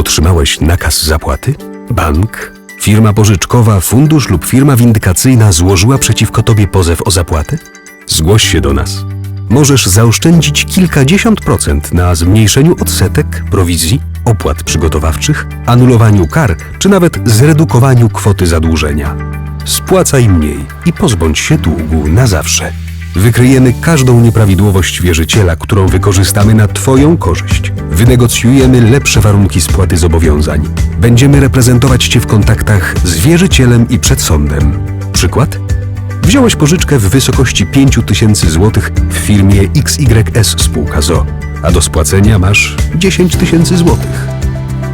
Otrzymałeś nakaz zapłaty? Bank, firma pożyczkowa, fundusz lub firma windykacyjna złożyła przeciwko tobie pozew o zapłatę? Zgłoś się do nas. Możesz zaoszczędzić kilkadziesiąt procent na zmniejszeniu odsetek, prowizji, opłat przygotowawczych, anulowaniu kar czy nawet zredukowaniu kwoty zadłużenia. Spłacaj mniej i pozbądź się długu na zawsze. Wykryjemy każdą nieprawidłowość wierzyciela, którą wykorzystamy na Twoją korzyść. Wynegocjujemy lepsze warunki spłaty zobowiązań. Będziemy reprezentować Cię w kontaktach z wierzycielem i przed sądem. Przykład? Wziąłeś pożyczkę w wysokości 5000 zł w firmie XYS Spółka ZO, a do spłacenia masz 10 tysięcy złotych.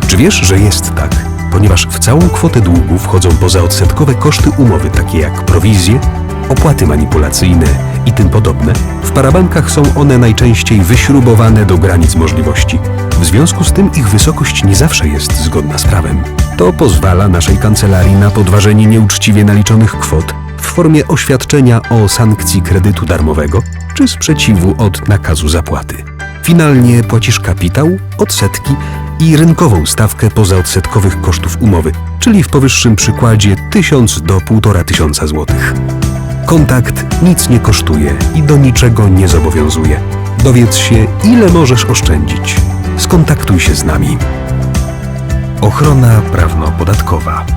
Czy wiesz, że jest tak? Ponieważ w całą kwotę długu wchodzą pozaodsetkowe koszty umowy, takie jak prowizje, opłaty manipulacyjne i tym podobne. W parabankach są one najczęściej wyśrubowane do granic możliwości. W związku z tym ich wysokość nie zawsze jest zgodna z prawem. To pozwala naszej kancelarii na podważenie nieuczciwie naliczonych kwot w formie oświadczenia o sankcji kredytu darmowego czy sprzeciwu od nakazu zapłaty. Finalnie płacisz kapitał, odsetki i rynkową stawkę pozaodsetkowych kosztów umowy, czyli w powyższym przykładzie 1000 do 1500 złotych. Kontakt nic nie kosztuje i do niczego nie zobowiązuje. Dowiedz się, ile możesz oszczędzić. Skontaktuj się z nami. Ochrona prawno-podatkowa.